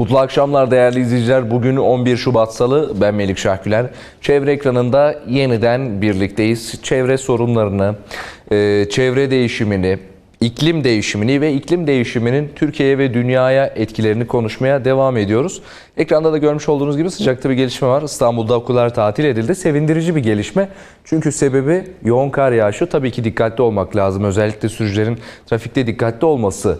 Mutlu akşamlar değerli izleyiciler. Bugün 11 Şubat Salı. Ben Melik Şahgüler. Çevre ekranında yeniden birlikteyiz. Çevre sorunlarını, e, çevre değişimini, iklim değişimini ve iklim değişiminin Türkiye'ye ve dünyaya etkilerini konuşmaya devam ediyoruz. Ekranda da görmüş olduğunuz gibi sıcakta bir gelişme var. İstanbul'da okullar tatil edildi. Sevindirici bir gelişme. Çünkü sebebi yoğun kar yağışı. Tabii ki dikkatli olmak lazım. Özellikle sürücülerin trafikte dikkatli olması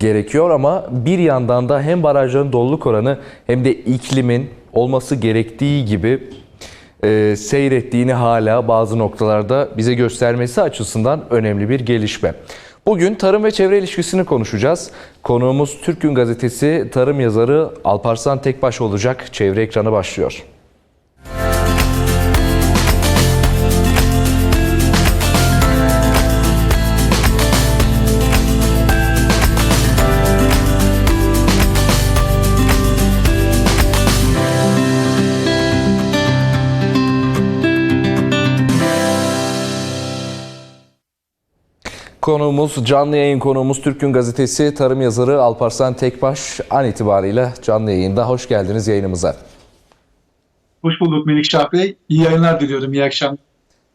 gerekiyor ama bir yandan da hem barajların doluluk oranı hem de iklimin olması gerektiği gibi e, seyrettiğini hala bazı noktalarda bize göstermesi açısından önemli bir gelişme. Bugün tarım ve çevre ilişkisini konuşacağız. Konuğumuz Türk Gün Gazetesi tarım yazarı Alparslan Tekbaş olacak. Çevre ekranı başlıyor. Konuğumuz, canlı yayın konuğumuz Türk Gün Gazetesi tarım yazarı Alparslan Tekbaş an itibariyle canlı yayında. Hoş geldiniz yayınımıza. Hoş bulduk Melikşah Bey. İyi yayınlar diliyorum. İyi akşamlar.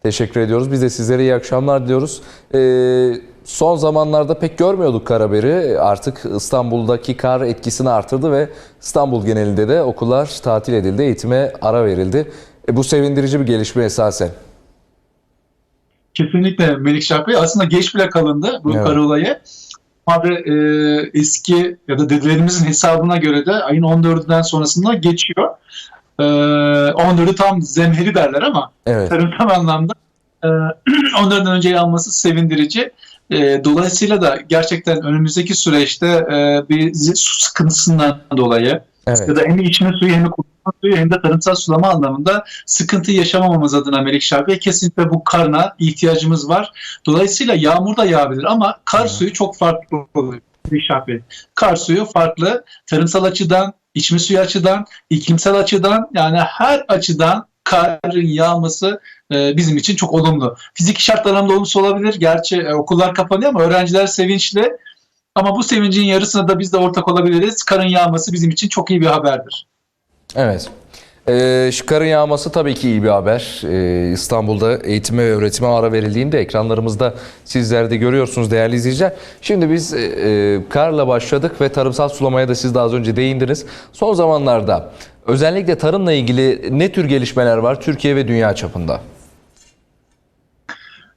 Teşekkür ediyoruz. Biz de sizlere iyi akşamlar diliyoruz. Ee, son zamanlarda pek görmüyorduk kar haberi. Artık İstanbul'daki kar etkisini artırdı ve İstanbul genelinde de okullar tatil edildi, eğitime ara verildi. E, bu sevindirici bir gelişme esasen. Kesinlikle Melikşah Bey. Aslında geç bile kalındı bu Evet. kar olayı. Ama e, eski ya da dedelerimizin hesabına göre de ayın 14'ünden sonrasında geçiyor. E, 14'ü tam zemheri derler ama Evet. tarımsal anlamda e, 14'den önce yağması sevindirici. E, dolayısıyla da gerçekten önümüzdeki süreçte e, bir su sıkıntısından dolayı Evet. ya da hem içme suyu hem de kullanma suyu hem de tarımsal sulama anlamında sıkıntı yaşamamamız adına Melikşah Bey kesinlikle bu karna ihtiyacımız var. Dolayısıyla yağmur da yağabilir ama kar suyu çok farklı oluyor Melikşah Bey. Kar suyu farklı tarımsal açıdan, içme suyu açıdan, iklimsel açıdan yani her açıdan karın yağması e, bizim için çok olumlu. Fiziki şartlarında olumsuz olabilir. Gerçi e, okullar kapanıyor ama öğrenciler sevinçli. Ama bu sevincin yarısına da biz de ortak olabiliriz. Karın yağması bizim için çok iyi bir haberdir. Evet. Ee, şu karın yağması tabii ki iyi bir haber. Ee, İstanbul'da eğitime ve öğretime ara verildiğinde ekranlarımızda sizler de görüyorsunuz değerli izleyiciler. Şimdi biz e, e, karla başladık ve tarımsal sulamaya da siz daha az önce değindiniz. Son zamanlarda özellikle tarımla ilgili ne tür gelişmeler var Türkiye ve dünya çapında?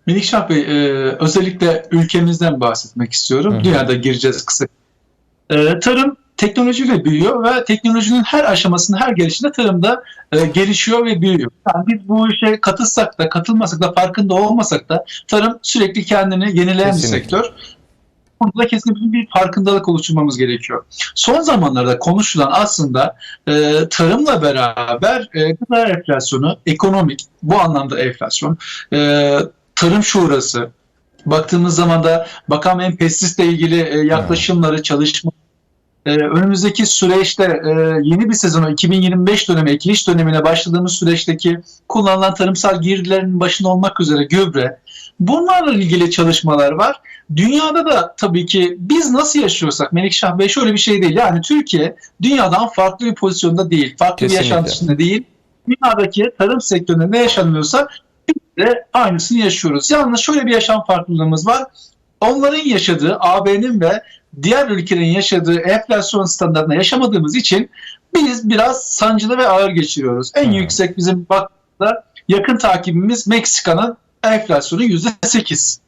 Melikşah Bey, e, özellikle ülkemizden bahsetmek istiyorum. Hı hı. Dünyada gireceğiz kısa. E, tarım teknolojiyle büyüyor ve teknolojinin her aşamasında, her gelişinde tarımda e, gelişiyor ve büyüyor. Yani biz bu işe katılsak da, katılmasak da, farkında olmasak da tarım sürekli kendini yenileyen Kesinlikle. bir sektör. Burada kesinlikle bir farkındalık oluşturmamız gerekiyor. Son zamanlarda konuşulan aslında e, tarımla beraber e, gıda enflasyonu, ekonomik bu anlamda enflasyon, e, tarım şurası, baktığımız zaman da bakan hem pestisle ilgili e, yaklaşımları, çalışma e, önümüzdeki süreçte e, yeni bir sezonu 2025 dönemi, ekiliş dönemine başladığımız süreçteki kullanılan tarımsal girdilerin başında olmak üzere gübre, bunlarla ilgili çalışmalar var. Dünyada da tabii ki biz nasıl yaşıyorsak Melikşah Bey şöyle bir şey değil. Yani Türkiye dünyadan farklı bir pozisyonda değil, farklı Kesinlikle. bir yaşantısında değil. Dünyadaki tarım sektöründe ne yaşanıyorsa de aynısını yaşıyoruz. Yalnız şöyle bir yaşam farklılığımız var. Onların yaşadığı, AB'nin ve diğer ülkelerin yaşadığı enflasyon standartında yaşamadığımız için biz biraz sancılı ve ağır geçiriyoruz. En Hmm. yüksek bizim baktığımızda yakın takibimiz Meksika'nın enflasyonu %8.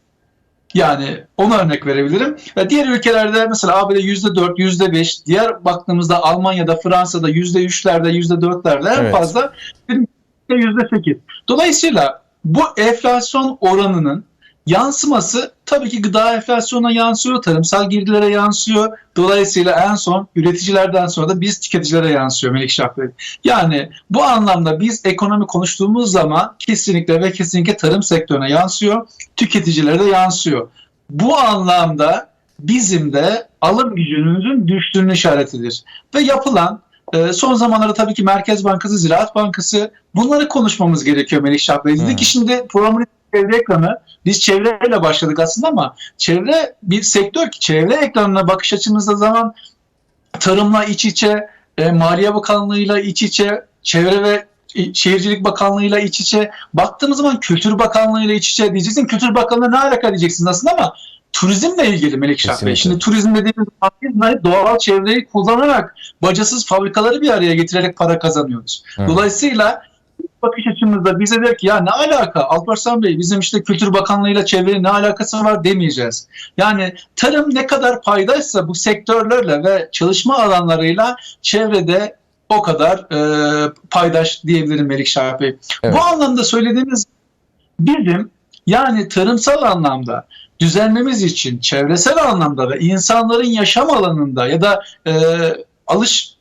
Yani ona örnek verebilirim. Ve diğer ülkelerde mesela AB'de %4, %5, diğer baktığımızda Almanya'da, Fransa'da %3'lerde, %4'lerde en Evet. fazla %8. Dolayısıyla bu enflasyon oranının yansıması tabii ki gıda enflasyonuna yansıyor, tarımsal girdilere yansıyor. Dolayısıyla en son üreticilerden sonra da biz tüketicilere yansıyor Melikşah Bey. Yani bu anlamda biz ekonomi konuştuğumuz zaman kesinlikle ve kesinlikle tarım sektörüne yansıyor, tüketicilere de yansıyor. Bu anlamda bizim de alım gücümüzün düştüğünün işaretidir. Ve yapılan e, son zamanlarda tabii ki Merkez Bankası, Ziraat Bankası bunları konuşmamız gerekiyor Melikşah Bey. Dedi ki şimdi programın çevre ekranı biz çevreyle başladık aslında ama çevre bir sektör ki çevre ekranına bakış açımızda zaman tarımla iç içe e, Maliye Bakanlığı'yla iç içe, Çevre ve Şehircilik Bakanlığı'yla iç içe, baktığımız zaman Kültür Bakanlığı'yla iç içe diyeceksin. Kültür Bakanlığı ne alaka diyeceksin aslında ama turizmle ilgili Melik Şah Bey. Şimdi turizm dediğimiz zaman doğal çevreyi kullanarak bacasız fabrikaları bir araya getirerek para kazanıyoruz. Hı. Dolayısıyla bakış açımızda bize der ki ya ne alaka Alparslan Bey bizim işte Kültür Bakanlığı'yla çevrenin ne alakası var demeyeceğiz. Yani tarım ne kadar paydaysa bu sektörlerle ve çalışma alanlarıyla çevrede o kadar e, paydaş diyebilirim Melik Şah Bey. Evet. Bu anlamda söylediğimiz bizim yani tarımsal anlamda düzenlememiz için çevresel anlamda ve insanların yaşam alanında ya da e, alış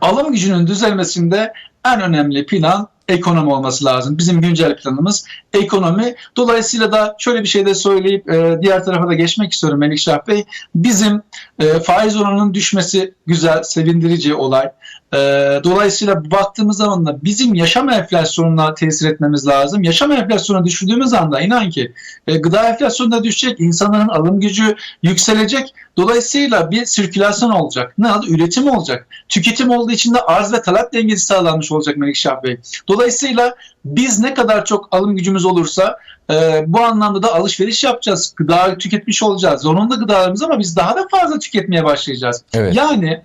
alım gücünün düzelmesinde en önemli plan ekonomi olması lazım. Bizim güncel planımız ekonomi. Dolayısıyla da şöyle bir şey de söyleyip e, diğer tarafa da geçmek istiyorum Melikşah Bey. Bizim e, faiz oranının düşmesi güzel, sevindirici olay. E, dolayısıyla baktığımız zaman da bizim yaşam enflasyonuna tesir etmemiz lazım. Yaşam enflasyonu düşürdüğümüz anda inan ki e, gıda enflasyonu da düşecek, insanların alım gücü yükselecek. Dolayısıyla bir sirkülasyon olacak. Ne adı? Üretim olacak. Tüketim olduğu için de arz ve talep dengesi sağlanmış olacak Melikşah Bey. Dolayısıyla biz ne kadar çok alım gücümüz olursa e, bu anlamda da alışveriş yapacağız. Gıda tüketmiş olacağız. Zorunlu gıdalarımız ama biz daha da fazla tüketmeye başlayacağız. Evet. Yani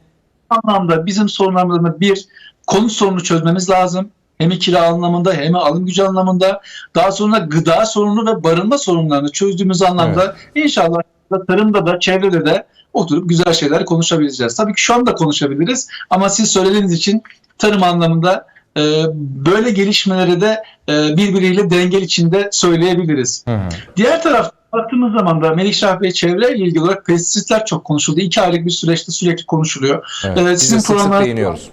anlamda bizim sorunlarımızda bir konut sorunu çözmemiz lazım. Hem kira anlamında hem alım gücü anlamında. Daha sonra gıda sorunu ve barınma sorunlarını çözdüğümüz anlamda inşallah da tarımda da çevrede de oturup güzel şeyler konuşabileceğiz. Tabii ki şu anda konuşabiliriz ama siz söylediğiniz için tarım anlamında e, böyle gelişmeleri de e, birbiriyle dengel içinde söyleyebiliriz. Hı hı. Diğer tarafta baktığımız zaman da Melikşah Bey çevreyle ilgili olarak pestisitler çok konuşuldu. İki aylık bir süreçte sürekli konuşuluyor. Evet. De sizin sık sık programlar- değiniyoruz.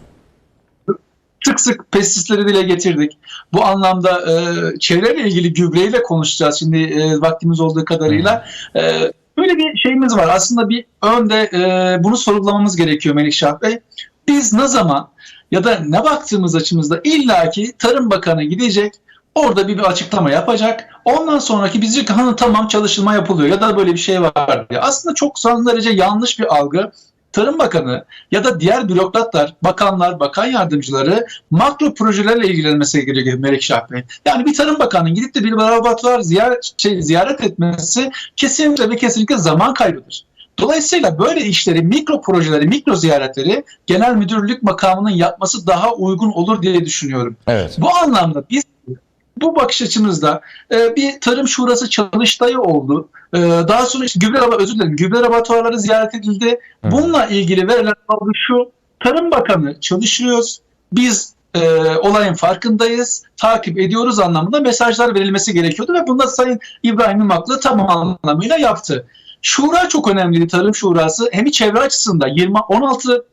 Sık sık pestisitleri dile getirdik. Bu anlamda e, çevreyle ilgili gübreyle konuşacağız şimdi e, vaktimiz olduğu kadarıyla. E, böyle bir şeyimiz var. Aslında bir önde e, bunu sorgulamamız gerekiyor Melikşah Bey. Biz ne zaman ya da ne baktığımız açımızda illaki Tarım Bakanı gidecek, orada bir, bir açıklama yapacak. Ondan sonraki biz diyecek ki "Ha, tamam çalışılma yapılıyor ya da böyle bir şey var diye. Aslında çok son derece yanlış bir algı. Tarım Bakanı ya da diğer bürokratlar, bakanlar, bakan yardımcıları makro projelerle ilgilenmesi gerekiyor Melikşah Bey. Yani bir Tarım Bakanı'nın gidip de bir laboratuvar ziyaret, şey, ziyaret etmesi kesinlikle ve kesinlikle zaman kaybıdır. Dolayısıyla böyle işleri, mikro projeleri, mikro ziyaretleri genel müdürlük makamının yapması daha uygun olur diye düşünüyorum. Evet. Bu anlamda biz bu bakış açımızda e, bir tarım şurası çalıştayı oldu. E, daha sonra işte gübre özür dilerim gübre laboratuvarları ziyaret edildi. Hı. Bununla ilgili verilen algı şu. Tarım Bakanı çalışıyoruz. Biz e, olayın farkındayız, takip ediyoruz anlamında mesajlar verilmesi gerekiyordu ve bunda Sayın İbrahim İmaklı tam anlamıyla yaptı. Şura çok önemliydi Tarım Şurası. Hem çevre açısından 20 16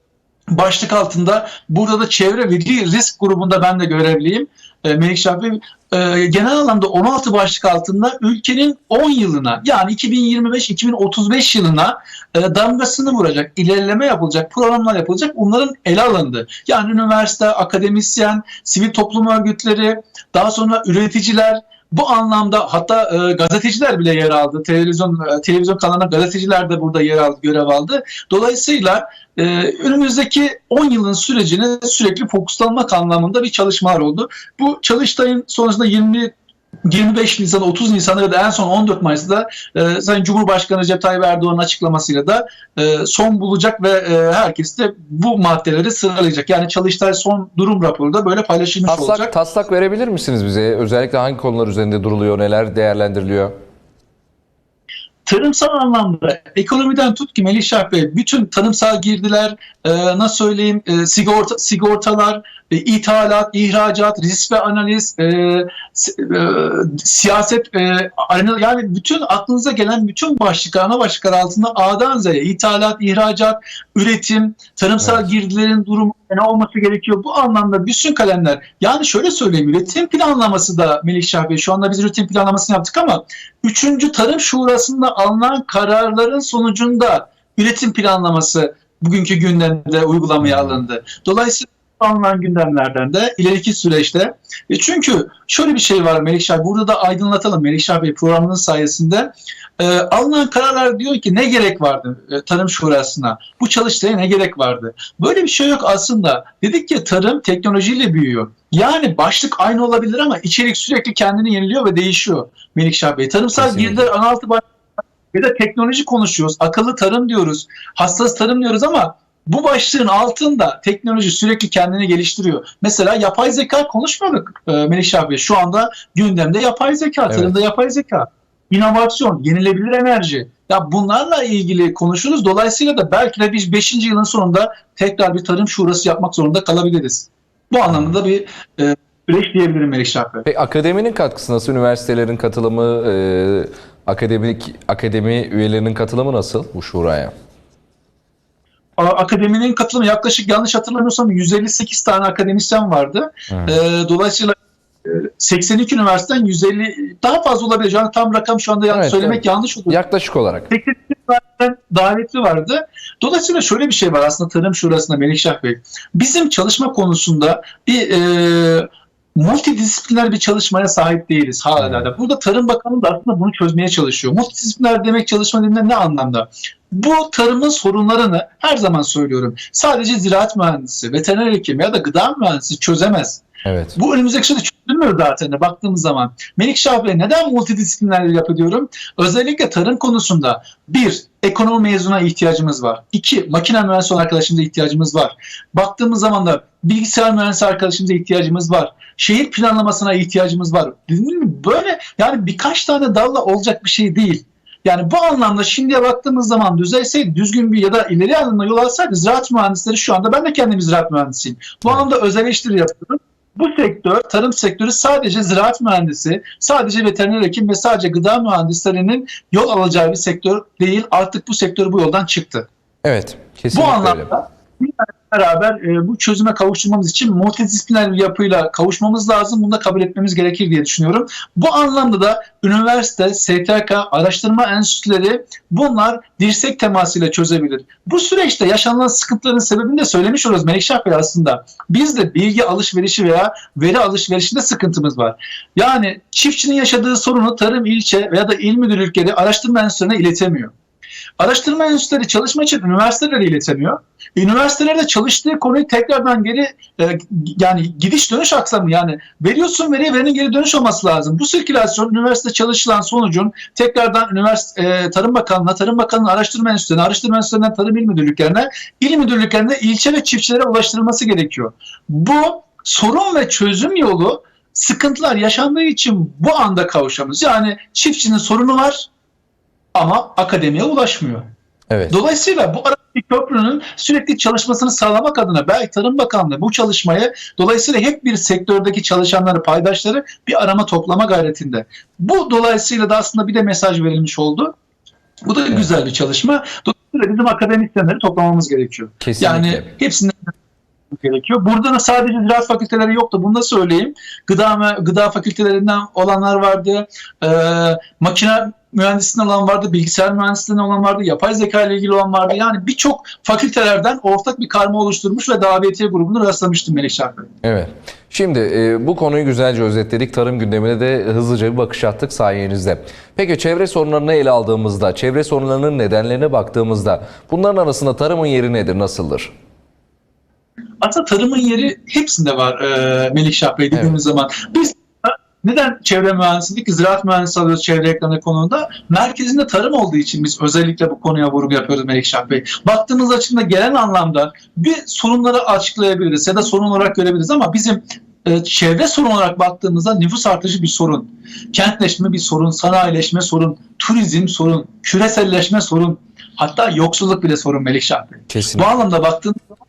başlık altında burada da çevre ve risk grubunda ben de görevliyim. E, Melik Şafi e, genel anlamda 16 başlık altında ülkenin 10 yılına yani 2025-2035 yılına e, damgasını vuracak, ilerleme yapılacak, programlar yapılacak bunların ele alındı. Yani üniversite, akademisyen, sivil toplum örgütleri, daha sonra üreticiler, bu anlamda hatta e, gazeteciler bile yer aldı. Televizyon e, televizyon kanalına gazeteciler de burada yer aldı, görev aldı. Dolayısıyla e, önümüzdeki 10 yılın sürecine sürekli fokuslanmak anlamında bir çalışmalar oldu. Bu çalıştayın sonucunda 20 25 Nisan, 30 Nisan'da ya da en son 14 Mayıs'ta e, Sayın Cumhurbaşkanı Recep Tayyip Erdoğan'ın açıklamasıyla da e, son bulacak ve e, herkes de bu maddeleri sıralayacak. Yani Çalıştay son durum raporu da böyle paylaşılmış Taslak, olacak. taslak verebilir misiniz bize? Özellikle hangi konular üzerinde duruluyor, neler değerlendiriliyor? tarımsal anlamda ekonomiden tut ki Melih Bey bütün tarımsal girdiler e, nasıl söyleyeyim e, sigorta sigortalar e, ithalat, ihracat, risk ve analiz, e, si- e, siyaset, e, yani bütün aklınıza gelen bütün başlıklar, ana başlıklar altında A'dan Z'ye ithalat, ihracat, üretim, tarımsal Evet. girdilerin durumu ne olması gerekiyor? Bu anlamda bütün kalemler. Yani şöyle söyleyeyim, üretim planlaması da Melih Bey, şu anda biz üretim planlamasını yaptık ama Üçüncü Tarım Şurası'nda alınan kararların sonucunda üretim planlaması bugünkü gündemde uygulamaya Hmm. alındı. Dolayısıyla alınan gündemlerden de ileriki süreçte. E çünkü şöyle bir şey var Melikşah burada da aydınlatalım Melikşah Bey programının sayesinde. E, alınan kararlar diyor ki ne gerek vardı e, tarım şurasına? Bu çalıştaya ne gerek vardı? Böyle bir şey yok aslında. Dedik ki tarım teknolojiyle büyüyor. Yani başlık aynı olabilir ama içerik sürekli kendini yeniliyor ve değişiyor. Melikşah Bey tarımsal Kesinlikle. girdiler 16 baş ve de teknoloji konuşuyoruz akıllı tarım diyoruz hassas tarım diyoruz ama bu başlığın altında teknoloji sürekli kendini geliştiriyor. Mesela yapay zeka konuşmuyorduk e, Melih Bey. Şu anda gündemde yapay zeka, Evet. tarımda yapay zeka, inovasyon, yenilebilir enerji. Ya bunlarla ilgili konuşuruz. Dolayısıyla da belki de biz 5. yılın sonunda tekrar bir tarım şurası yapmak zorunda kalabiliriz. Bu anlamda da bir e, süreç diyebilirim Melih Bey. Peki akademinin katkısı nasıl? Üniversitelerin katılımı, e, akademik akademi üyelerinin katılımı nasıl bu şuraya? Akademinin katılımı yaklaşık yanlış hatırlamıyorsam 158 tane akademisyen vardı. Evet. Ee, dolayısıyla e, 82 üniversiteden 150 daha fazla olabilir. Yani tam rakam şu anda Evet, söylemek evet. yanlış olur. Yaklaşık olarak. 82 üniversiteden davetli vardı. Dolayısıyla şöyle bir şey var aslında Tarım Şurası'nda Melikşah Bey. Bizim çalışma konusunda bir e, multidisipliner bir çalışmaya sahip değiliz hala da. Burada Tarım Bakanlığı da aslında bunu çözmeye çalışıyor. Multidisipliner demek çalışma dediğinde ne anlamda? Bu tarımın sorunlarını her zaman söylüyorum. Sadece ziraat mühendisi, veteriner hekim ya da gıda mühendisi çözemez. Evet. Bu önümüzdeki sene çözülmüyor zaten baktığımız zaman. Melikşah Bey neden multidisipliner yapı diyorum? Özellikle tarım konusunda bir, ekonomi mezuna ihtiyacımız var. İki, makine mühendisi olan arkadaşımıza ihtiyacımız var. Baktığımız zaman da bilgisayar mühendisi arkadaşımıza ihtiyacımız var. Şehir planlamasına ihtiyacımız var. Böyle yani birkaç tane dalla olacak bir şey değil. Yani bu anlamda şimdiye baktığımız zaman düzelseydi, düzgün bir ya da ileri adımla yol alsaydı ziraat mühendisleri şu anda ben de kendim ziraat mühendisiyim. Bu Evet. anlamda öz eleştiri yapıyorum. Bu sektör, tarım sektörü sadece ziraat mühendisi, sadece veteriner hekim ve sadece gıda mühendislerinin yol alacağı bir sektör değil. Artık bu sektör bu yoldan çıktı. Evet. Bu Kesinlikle öyle. Beraber e, bu çözüme kavuşturmamız için multidisipliner bir yapıyla kavuşmamız lazım. Bunu da kabul etmemiz gerekir diye düşünüyorum. Bu anlamda da üniversite, STK, araştırma enstitüleri bunlar dirsek temasıyla çözebilir. Bu süreçte yaşanılan sıkıntıların sebebini de söylemiş oluruz Melikşah Bey aslında. Bizde bilgi alışverişi veya veri alışverişinde sıkıntımız var. Yani çiftçinin yaşadığı sorunu tarım ilçe veya da il müdürlükleri araştırma enstitülerine iletemiyor. Araştırma enstitüleri çalışma için üniversitelere iletemiyor. Üniversitelerde çalıştığı konuyu tekrardan geri e, yani gidiş dönüş aksamı yani veriyorsun veriye verinin geri dönüş olması lazım. Bu sirkülasyon üniversite çalışılan sonucun tekrardan üniversite e, Tarım Bakanlığı'na, Tarım Bakanlığı araştırma enstitülerine, araştırma enstitülerinden tarım il müdürlüklerine, il müdürlüklerine ilçe ve çiftçilere ulaştırılması gerekiyor. Bu sorun ve çözüm yolu sıkıntılar yaşandığı için bu anda kavuşamıyoruz. Yani çiftçinin sorunu var ama akademiye ulaşmıyor. Evet. Dolayısıyla bu aradaki köprünün sürekli çalışmasını sağlamak adına belki Tarım Bakanlığı bu çalışmayı dolayısıyla hep bir sektördeki çalışanları, paydaşları bir arama toplama gayretinde. Bu dolayısıyla da aslında bir de mesaj verilmiş oldu. Bu da Evet. güzel bir çalışma. Dolayısıyla bizim akademisyenleri toplamamız gerekiyor. Kesinlikle. Yani hepsinden gerekiyor. Burada da sadece ziraat fakülteleri yoktu. Bunu da söyleyeyim. Gıda gıda fakültelerinden olanlar vardı. Ee, makine mühendisliğinden olan vardı, bilgisayar mühendisliğinden olan vardı, yapay zeka ile ilgili olan vardı. Yani birçok fakültelerden ortak bir karma oluşturmuş ve davetiye grubunu rastlamıştım Melikşah Bey. Evet. Şimdi e, bu konuyu güzelce özetledik. Tarım gündemine de hızlıca bir bakış attık sayenizde. Peki çevre sorunlarını ele aldığımızda, çevre sorunlarının nedenlerine baktığımızda bunların arasında tarımın yeri nedir, nasıldır? Aslında tarımın yeri hepsinde var e, Melikşah Bey dediğimiz zaman. Biz neden çevre mühendisliği, ziraat mühendisliği alıyoruz çevre ekranı konuda? Merkezinde tarım olduğu için biz özellikle bu konuya vurgu yapıyoruz Melikşah Bey. Baktığımız açımda gelen anlamda bir sorunları açıklayabiliriz ya da sorun olarak görebiliriz ama bizim e, çevre sorun olarak baktığımızda nüfus artışı bir sorun. Kentleşme bir sorun, sanayileşme sorun, turizm sorun, küreselleşme sorun, hatta yoksulluk bile sorun Melikşah Bey. Bu Kesinlikle. anlamda baktığımız zaman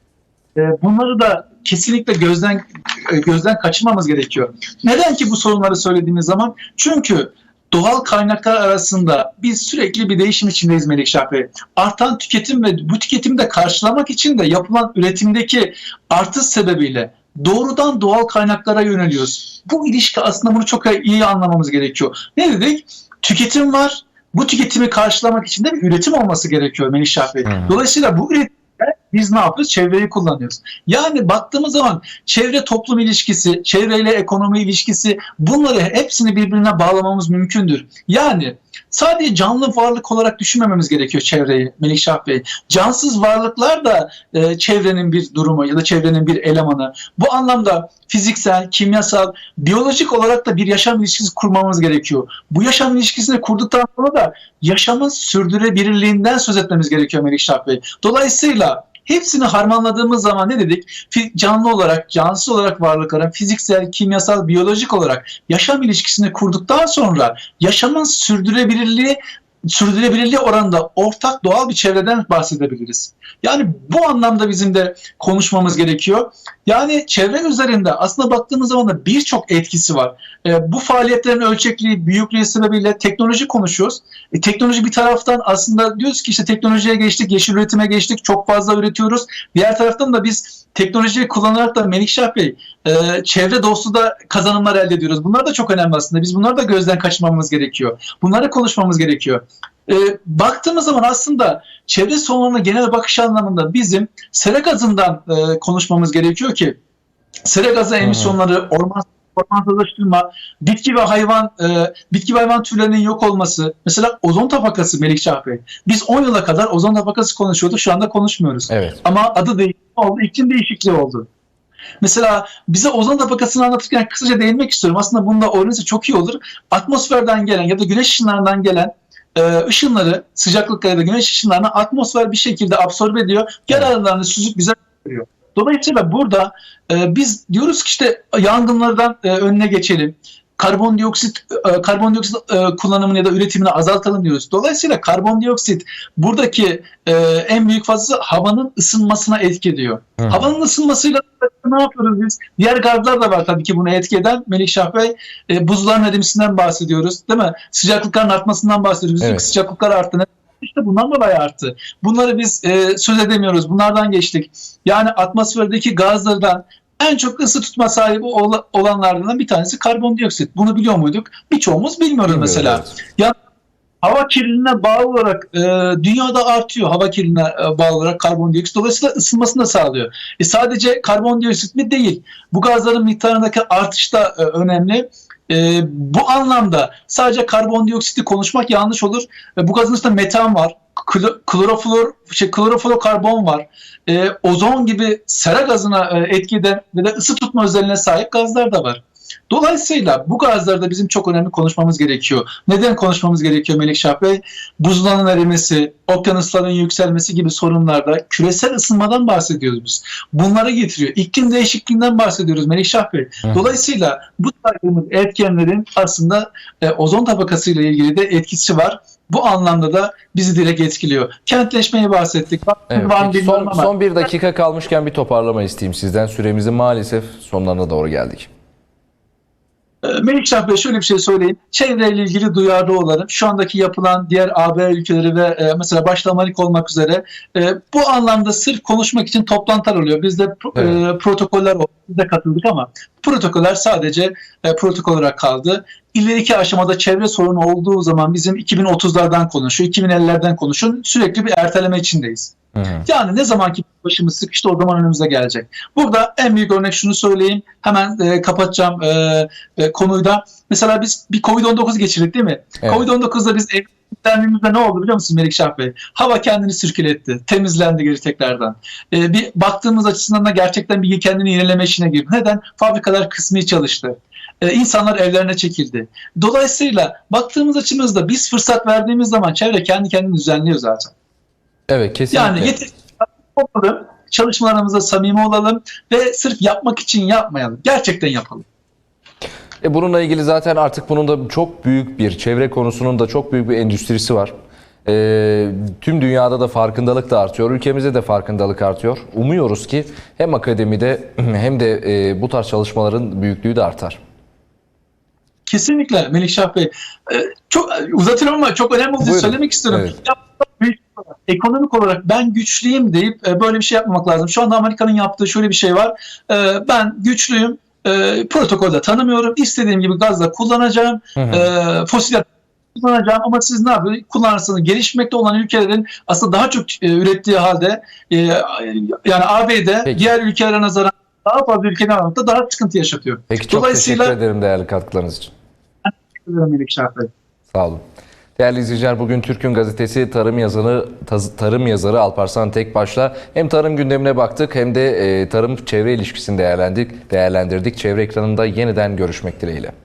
e, bunları da kesinlikle gözden e, gözden kaçırmamız gerekiyor. Neden ki bu sorunları söylediğimiz zaman? Çünkü doğal kaynaklar arasında biz sürekli bir değişim içindeyiz Melikşah Bey. Artan tüketim ve bu tüketimi de karşılamak için de yapılan üretimdeki artış sebebiyle doğrudan doğal kaynaklara yöneliyoruz. Bu ilişki aslında bunu çok iyi anlamamız gerekiyor. Ne dedik? Tüketim var. Bu tüketimi karşılamak için de bir üretim olması gerekiyor Melih Bey. Dolayısıyla bu üretimde biz ne yapıyoruz? Çevreyi kullanıyoruz. Yani baktığımız zaman çevre toplum ilişkisi, çevreyle ekonomi ilişkisi bunları hepsini birbirine bağlamamız mümkündür. Yani sadece canlı varlık olarak düşünmememiz gerekiyor çevreyi Melikşah Bey. Cansız varlıklar da e, çevrenin bir durumu ya da çevrenin bir elemanı. Bu anlamda fiziksel, kimyasal, biyolojik olarak da bir yaşam ilişkisi kurmamız gerekiyor. Bu yaşam ilişkisini kurduktan sonra da yaşamın sürdürülebilirliğinden söz etmemiz gerekiyor Melikşah Bey. Dolayısıyla hepsini harmanladığımız zaman ne dedik? Canlı olarak, cansız olarak varlıkların fiziksel, kimyasal, biyolojik olarak yaşam ilişkisini kurduktan sonra yaşamın sürdürülebilirliği sürdürülebilirliği oranında ortak doğal bir çevreden bahsedebiliriz. Yani bu anlamda bizim de konuşmamız gerekiyor. Yani çevre üzerinde aslında baktığımız zaman da birçok etkisi var. E, bu faaliyetlerin ölçekliği, büyüklüğü sebebiyle teknoloji konuşuyoruz. E, teknoloji bir taraftan aslında diyoruz ki işte teknolojiye geçtik, yeşil üretime geçtik, çok fazla üretiyoruz. Diğer taraftan da biz teknolojiyi kullanarak da Melikşah Bey e, çevre dostu da kazanımlar elde ediyoruz. Bunlar da çok önemli aslında. Biz bunları da gözden kaçırmamamız gerekiyor. Bunları konuşmamız gerekiyor. E, baktığımız zaman aslında çevre sorunlarına genel bakış anlamında bizim sera gazından e, konuşmamız gerekiyor ki sera gazı emisyonları, orman ormansızlaştırma, bitki ve hayvan e, bitki ve hayvan türlerinin yok olması, mesela ozon tabakası Melikşah Bey. Biz 10 yıla kadar ozon tabakası konuşuyorduk, şu anda konuşmuyoruz. Evet. Ama adı değişikliği oldu, iklim değişikliği oldu. Mesela bize ozon tabakasını anlatırken kısaca değinmek istiyorum. Aslında bunda organize çok iyi olur. Atmosferden gelen ya da güneş ışınlarından gelen ışınları, sıcaklıkları da güneş ışınlarını atmosfer bir şekilde absorbe ediyor. Geri Evet. aralarını süzüp bize veriyor. Dolayısıyla burada e, biz diyoruz ki işte yangınlardan e, önüne geçelim. Karbondioksit e, karbondioksit e, kullanımını ya da üretimini azaltalım diyoruz. Dolayısıyla karbondioksit buradaki e, en büyük fazlası havanın ısınmasına etki ediyor. Hı. Havanın ısınmasıyla ne yapıyoruz biz? Diğer gazlar da var tabii ki buna etki eden. Melikşah Bey e, buzulların erimesinden bahsediyoruz değil mi? Sıcaklıkların artmasından bahsediyoruz. Evet. Sıcaklıklar arttı. İşte bundan dolayı arttı. Bunları biz e, söz edemiyoruz. Bunlardan geçtik. Yani atmosferdeki gazlardan en çok ısı tutma sahibi ol- olanlardan bir tanesi karbondioksit. Bunu biliyor muyduk? Birçoğumuz bilmiyoruz mesela. evet. Hava kirliliğine bağlı olarak e, dünyada artıyor hava kirliliğine e, bağlı olarak karbondioksit. Dolayısıyla ısınmasını da sağlıyor. E, sadece karbondioksit mi değil. Bu gazların miktarındaki artış da e, önemli. E, bu anlamda sadece karbondioksiti konuşmak yanlış olur. E, bu gazın içinde metan var. Klo- Kloroflor, şey, kloroflorokarbon var. E, ozon gibi sera gazına e, etki eden ve de ısı tutma özelliğine sahip gazlar da var. Dolayısıyla bu gazlarda bizim çok önemli konuşmamız gerekiyor. Neden konuşmamız gerekiyor Melikşah Bey? Buzulların erimesi, okyanusların yükselmesi gibi sorunlarda küresel ısınmadan bahsediyoruz biz. Bunları getiriyor. İklim değişikliğinden bahsediyoruz Melikşah Bey. Hı. Dolayısıyla bu saydığımız etkenlerin aslında e, ozon tabakasıyla ilgili de etkisi var. Bu anlamda da bizi direkt etkiliyor. Kentleşmeyi bahsettik. Evet. var son, ama son bir dakika kalmışken bir toparlama isteyeyim sizden. Süremizin maalesef sonlarına doğru geldik. E, Melikşah Bey şöyle bir şey söyleyeyim. Çevreyle ilgili duyarlı olalım. Şu andaki yapılan diğer AB ülkeleri ve e, mesela başta Amerika olmak üzere e, bu anlamda sırf konuşmak için toplantılar oluyor. Biz de pro- e, protokoller oldu. Biz de katıldık ama protokoller sadece protokol olarak kaldı. İleriki aşamada çevre sorunu olduğu zaman bizim 2030'lardan konuşuyor, 2050'lerden konuşuyor. Sürekli bir erteleme içindeyiz. Hı. Yani ne zamanki başımız sıkıştı o zaman önümüze gelecek. Burada en büyük örnek şunu söyleyeyim. Hemen e, kapatacağım e, e, konuyu da. Mesela biz bir Covid-19 geçirdik değil mi? Evet. Covid-19'da biz evlendiğimizde ne oldu biliyor musun Melikşah Bey? Hava kendini sirkületti. Temizlendi geri tekrardan. E, bir baktığımız açısından da gerçekten bir kendini yenileme işine girdi. Neden? Fabrikalar kısmi çalıştı. E, insanlar evlerine çekildi. Dolayısıyla baktığımız açımızda biz fırsat verdiğimiz zaman çevre kendi kendini düzenliyor zaten. Evet kesinlikle. Yani yeter olalım, çalışmalarımıza samimi olalım ve sırf yapmak için yapmayalım. Gerçekten yapalım. E bununla ilgili zaten artık bunun da çok büyük bir çevre konusunun da çok büyük bir endüstrisi var. E, tüm dünyada da farkındalık da artıyor. Ülkemizde de farkındalık artıyor. Umuyoruz ki hem akademide hem de e, bu tarz çalışmaların büyüklüğü de artar. Kesinlikle Melikşah Bey. Ee, çok uzatıyorum ama çok önemli olduğunu söylemek istiyorum. Evet. Ya, Ekonomik olarak ben güçlüyüm deyip e, böyle bir şey yapmamak lazım. Şu anda Amerika'nın yaptığı şöyle bir şey var. Ee, ben güçlüyüm, e, protokolde tanımıyorum. İstediğim gibi gazla kullanacağım. Hı hı. E, fosil kullanacağım ama siz ne yapıyorsunuz? Kullanırsanız gelişmekte olan ülkelerin aslında daha çok e, ürettiği halde e, yani AB'de Peki. diğer ülkelere nazaran daha fazla ülkenin anlamda daha sıkıntı yaşatıyor. Peki çok Dolayısıyla- teşekkür ederim değerli katkılarınız için. Melik Şahbey. Sağ olun. Değerli izleyiciler bugün Türk'ün gazetesi tarım yazarı tarım yazarı Alparslan Tekbaş'la hem tarım gündemine baktık hem de e, tarım çevre ilişkisini değerlendik, değerlendirdik. Çevre ekranında yeniden görüşmek dileğiyle.